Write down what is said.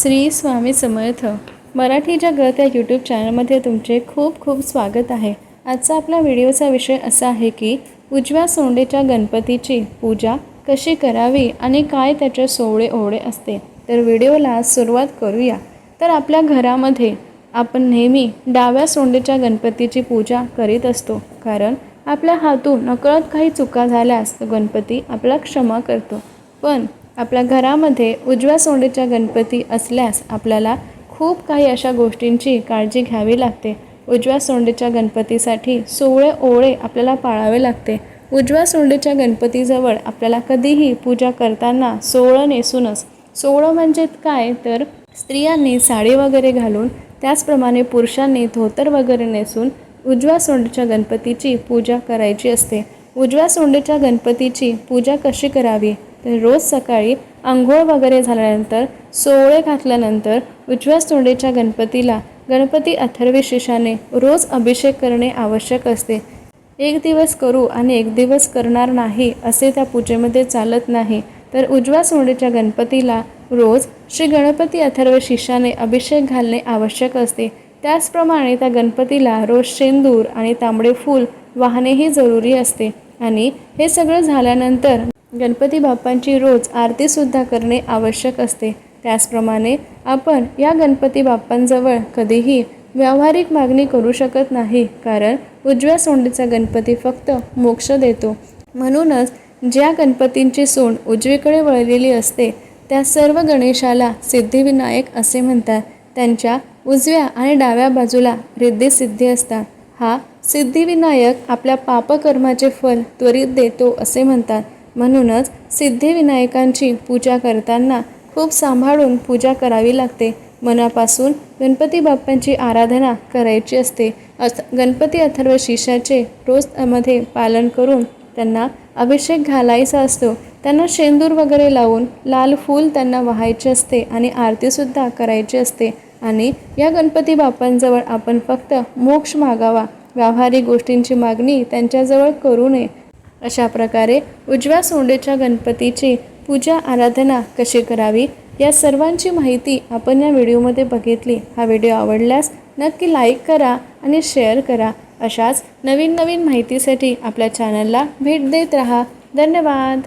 श्री स्वामी समर्थ. मराठी जगत या यूट्यूब चॅनलमध्ये तुमचे खूप खूप स्वागत आहे. आजचा आपला व्हिडिओचा विषय असा आहे की उजव्या सोंडेच्या गणपतीची पूजा कशी करावी आणि काय त्याचे सोहळे ओढे असते तर व्हिडिओला सुरुवात करूया. तर आपल्या घरामध्ये आपण नेहमी डाव्या सोंडेच्या गणपतीची पूजा करीत असतो कारण आपल्या हातून नकळत काही चुका झाल्यास तो गणपती आपला क्षमा करतो. पण आपल्या घरामध्ये उजव्या सोंडेच्या गणपती असल्यास आपल्याला खूप काही अशा गोष्टींची काळजी घ्यावी लागते. उजव्या सोंडेच्या गणपतीसाठी सोवळे ओळे आपल्याला पाळावे लागते. उजव्या सोंडेच्या गणपतीजवळ आपल्याला कधीही पूजा करताना सोवळं नेसूनच सोवळं म्हणजे काय? तर स्त्रियांनी साडी वगैरे घालून त्याचप्रमाणे पुरुषांनी धोतर वगैरे नेसून उजव्या सोंडेच्या गणपतीची पूजा करायची असते. उजव्या सोंडेच्या गणपतीची पूजा कशी करावी? तर रोज सकाळी आंघोळ वगैरे झाल्यानंतर सोवळे घातल्यानंतर उजव्या सोंडेच्या गणपतीला गणपती अथर्विशेषाने रोज अभिषेक करणे आवश्यक असते. एक दिवस करू आणि एक दिवस करणार नाही असे त्या पूजेमध्ये चालत नाही तर उजव्या सोंडेच्या गणपतीला रोज श्री गणपती अथर्व शिष्याने अभिषेक घालणे आवश्यक असते. त्याचप्रमाणे त्या गणपतीला रोज शेंदूर आणि तांबडे फूल वाहणेही जरुरी असते. आणि हे सगळं झाल्यानंतर गणपती बाप्पांची रोज आरतीसुद्धा करणे आवश्यक असते. त्याचप्रमाणे आपण या गणपती बाप्पांजवळ कधीही व्यावहारिक मागणी करू शकत नाही कारण उजव्या सोंडीचा गणपती फक्त मोक्ष देतो. म्हणूनच ज्या गणपतींची सोंड उजवीकडे वळलेली असते त्या सर्व गणेशाला सिद्धिविनायक असे म्हणतात. त्यांच्या उजव्या आणि डाव्या बाजूला रिद्धी असतात. हा सिद्धिविनायक आपल्या पापकर्माचे फल त्वरित देतो असे म्हणतात. म्हणूनच सिद्धिविनायकांची पूजा करताना खूप सांभाळून पूजा करावी लागते. मनापासून गणपती बाप्पांची आराधना करायची असते. अथ गणपती अथर्व शिष्याचे रोजमध्ये पालन करून त्यांना अभिषेक घालायचा असतो. त्यांना शेंदूर वगैरे लावून लाल फूल त्यांना वाहायचे असते आणि आरतीसुद्धा करायची असते. आणि या गणपती बाप्पांजवळ आपण फक्त मोक्ष मागावा. व्यावहारिक गोष्टींची मागणी त्यांच्याजवळ करू नये. अशा प्रकारे उजव्या सोंडेच्या गणपतीची पूजा आराधना कशी करावी या सर्वांची माहिती आपण या व्हिडिओमध्ये बघितली. हा व्हिडिओ आवडल्यास नक्की लाईक करा आणि शेअर करा. अशाच नवीन नवीन माहितीसाठी आपल्या चॅनलला भेट देत राहा. धन्यवाद!